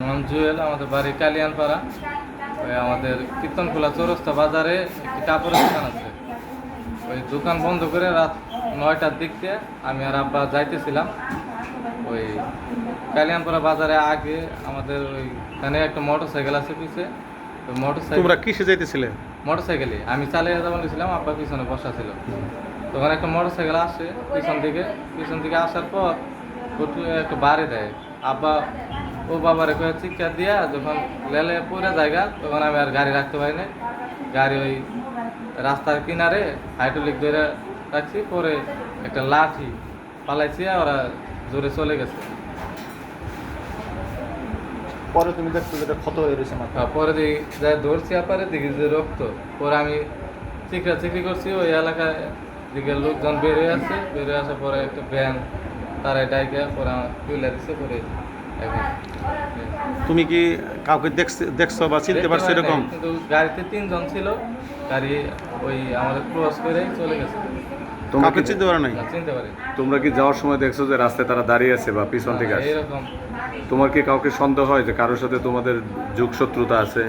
নাম জুয়েল আমাদের বাড়ি কালিয়ানপাড়া। ওই আমাদের কীর্তনখোলা চৌরাস্তা বাজারে একটি কাপড়ের দোকান আছে। ওই দোকান বন্ধ করে রাত নয়টার দিক দিয়ে আমি আর আব্বা যাইতেছিলাম। ওই কালিয়ানপাড়া বাজারে আগে আমাদের ওইখানে একটা মোটর সাইকেল আছে পিছে। ওই মোটর সাইকেল তোমরা কিসে যাইতেছিলে? মোটর সাইকেলে আমি চালিয়ে যাব গেছিলাম আব্বা পিছনে বসা ছিল। তখন একটা মোটর সাইকেল আসে পিছন দিকে। পিছন দিকে আসার পর একটা বাড়ি দেয়। আব্বা ও বাবারে কয়ে চিৎকার দিয়া যখন লেলে পুরে জায়গা তখন আমি আর গাড়ি রাখতে পারি না গাড়ি ওই রাস্তার কিনারে হাইড্রোলিক ধরে রাখছি পরে একটা লাঠি পালাইছি ওরা জোরে চলে গেছে। পরে তুমি দেখছ যেটা ক্ষত হয়ে রয়েছে মাথা আর পরে দেখি যাই ধরছি আপারে দেখি যে রক্ত। পরে আমি চিকরা চিকরি করছি ওই এলাকায় দিকে লোকজন বেরিয়ে আসছে বেরিয়ে আসার পরে একটা ভ্যান তারা ডাইকে পরে আমার তুলে দিচ্ছে পরে তুমি কি কাউকে দেখছ- দেখছ বা চিনতে পারছ এরকম? গাড়িতে তিনজন ছিল গাড়ি ওই আমাদের ক্রস করে চলে গেছে। তোমরা কি চিনতে পারো নাই? না, চিনতে পারি তোমরা কি যাওয়ার সময় দেখছ যে রাস্তায় তারা দাঁড়িয়ে আছে বা পিছন থেকে আসছে এরকম তোমার কি কাউকে সন্দেহ হয় যে কারোর সাথে তোমাদের যুগ শত্রুতা আছে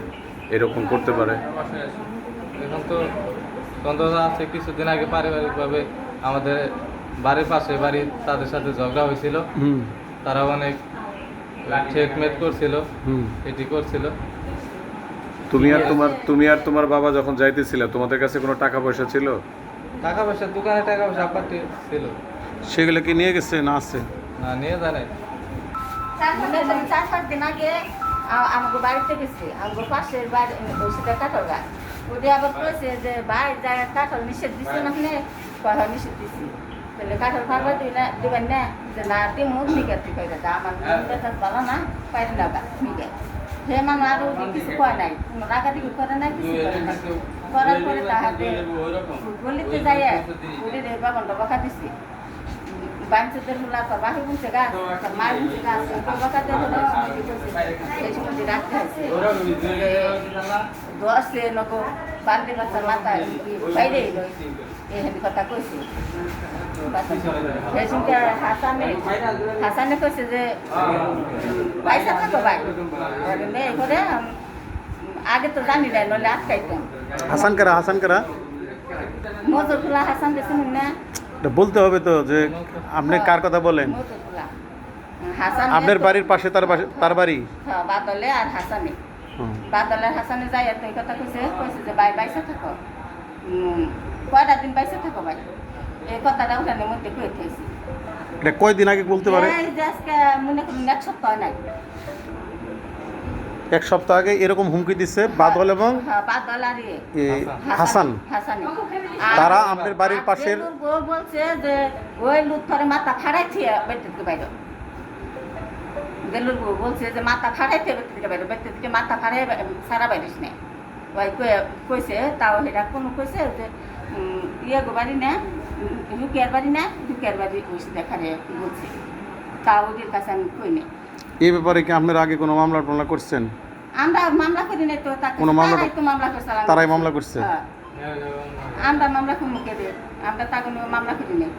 এরকম করতে পারে? এখন তো সন্দেহ আছে কিছুদিন আগে পারিবারিকভাবে আমাদের বাড়ির পাশে বাড়ি তাদের সাথে ঝগড়া হয়েছিল। তারা অনেক চেকমেট করছিল হুম। এটি করছিল। তুমি আর তোমার তুমি আর তোমার বাবা যখন যাইতেছিলে তোমাদের কাছে কোনো টাকা পয়সা ছিল? টাকা পয়সা দোকানে টাকা পয়সা আপাতত ছিল। সেগুলো কি নিয়ে গেছে না আছে? না নিয়ে জানে চার পাঁচ দিন আগে আমাকে বাড়িতে গেছি। আমাকে পাশের বাড়ি ওই সেটা কাঠল গাছ ওটা আবার কয়েছে যে ভাই যা কাঠল নিষেধ দিচ্ছে না আপনি নিষেধ দিছি। তাহলে কাঠল ফাঁকা দিই না দিবেন না যে না দিমু ঠিক আছে কই দাদা আমার বেতন ভালো না পাইল না গা ঠিক আছে সে মানুষ আরও কিছু কয় নাই কোনো রাগাদিগি করে নাই কিছু করে নাই করার পরে তাহাতে গলিতে যাই গলির বাগানটা বাঁকা দিছি বাঞ্চদের হলা তো বাহি বুনছে গাছ মার বুনছে গাছ বাঁকাতে হলো এই সময় রাখতে হয়েছে দশে নকো বান্দি বাচ্চার মাথা বাইরে এলো কথা কইছি সেসঙ্গে হাসানে হাসানে কইছে যে পয়সা থাকো ভাই মেয়ে করে আগে তো জানি না নলে আটকাইতাম হাসান কারা হাসান কারা মজুর খোলা হাসান দেখুন না এটা বলতে হবে তো যে আপনি কার কথা বলেন? হাসান আপনার বাড়ির পাশে তার তার বাড়ি? বাদলে আর হাসানে হুম। বাদলের হাসানে যাই আর কথা কইছে কইছে যে ভাই বাইসে থাকো। কয়টা দিন বাইসে থাকো ভাই? এই কথাটা উঠানের মধ্যে কয়ে থেছি এটা কয়দিন আগে বলতে পারে? এই যে আজকে মনে করুন এক সপ্তাহ নাই। এক সপ্তাহ আগে এরকম হুমকি দিচ্ছে বাদল এবং হ্যাঁ বাদল আর ইয়ে এ, হাসান। তারা আমাদের বাড়ির পাশের- বেলুর বউ বলছে যে ওই লুথরে মাথা ফাড়াইছে বেটে বাইরে। বেলুর বউ বলছে যে মাথা ফাড়াইছে বেটে থেকে বাইরে। বেটে থেকে মাথা ফাড়াই সারা বাইরিস নেই ওই কয়ে- কইছে তাও সেটা কোনো কইছে যে উম, ইয়ে গো বাড়ি না বাড়ি না বাড়ি দেখারে বলছে। তাও ওদের কাছে আমি কই নেই। এই ব্যাপারে কি আপনার আগে কোনো মামলা টামলা করছেন? আমরা মামলা করি তো কোনো মামলা- তো মামলা করছে তারাই মামলা করছে? হ্যাঁ। আমরা মামলা করি মুখে আমরা তা কোনো মামলা করি নাই।